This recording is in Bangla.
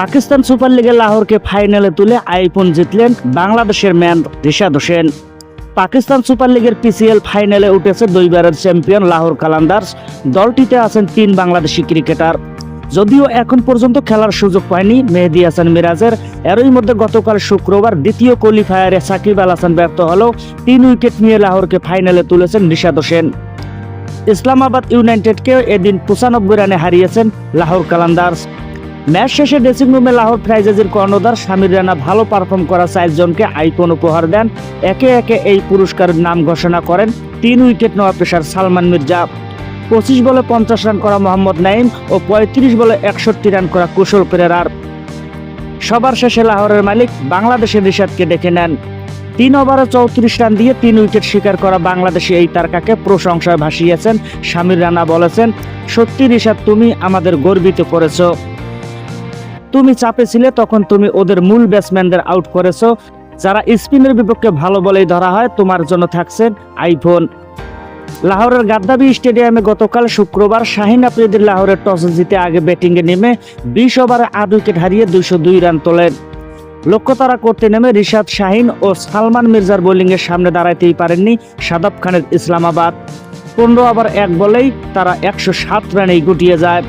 পাকিস্তান সুপার লিগে লাহোরকে ফাইনালে তুলে আইফোন জিতলেন বাংলাদেশের ম্যান রিশাদ হোসেন। পাকিস্তান সুপার লিগের পিসিএল ফাইনালে উঠেছে দুইবারের চ্যাম্পিয়ন লাহোর কালান্দার্স। দলটিতে আছেন তিন বাংলাদেশি ক্রিকেটার। যদিও এখন পর্যন্ত খেলার সুযোগ পায়নি মেহেদি হাসান মিরাজের। এরই মধ্যে গতকাল শুক্রবার দ্বিতীয় কোয়ালিফায়ারে সাকিব আল হাসান ব্যর্থ হলেও তিন উইকেট নিয়ে লাহোরকে ফাইনালে তুলেছেন রিশাদ হোসেন। ইসলামাবাদ ইউনাইটেডকে এদিন পঁচানব্বই রানে হারিয়েছেন লাহোর কালান্দার্স। ম্যাচ শেষে ড্রেসিং রুমে লাহোর ফ্রাইজেজের কর্ণধার সামির রানা ভালো পারফর্ম করা চারজনকে আইফোন উপহার দেন। একে একে এই পুরস্কারের নাম ঘোষণা করেন তিন উইকেট নেওয়া পেশার সালমান মির্জা। পঁচিশ বলে পঞ্চাশ রান করা মোহাম্মদ নাইম ও পঁয়ত্রিশ বলে একষট্টি রান করা কুশল পেরেরার। সবার শেষে লাহোরের মালিক বাংলাদেশের রিশাদকে ডেকে নেন। তিন ওভারে চৌত্রিশ রান দিয়ে তিন উইকেট শিকার করা বাংলাদেশি এই তারকাকে প্রশংসায় ভাসিয়েছেন স্বামীর রানা বলেছেন, সত্যি রিশাদ, তুমি আমাদের গর্বিত করেছ। তুমি চাপে ছিলে, তখন তুমি ওদের মূল ব্যাটসম্যানদের আউট করেছ। যারা স্পিনের বিপক্ষে ভালো বলেই ধরা হয়, তোমার জন্য থাকছেন আইফোন। লাহোরের গাদ্দাবি স্টেডিয়ামে গতকাল শুক্রবার শাহিন আফ্রিদির লাহোরের টস জিতে আগে ব্যাটিংয়ে নেমে বিশ ওভারে আট উইকেট হারিয়ে দুইশো দুই রান তোলেন। লক্ষ্য তারা করতে নেমে রিশাদ শাহিন ও সালমান মির্জার বোলিংয়ের সামনে দাঁড়াইতেই পারেননি সাদাব খানের ইসলামাবাদ। পনেরো ওভার এক বলেই তারা একশো সাত রানেই গুটিয়ে যায়।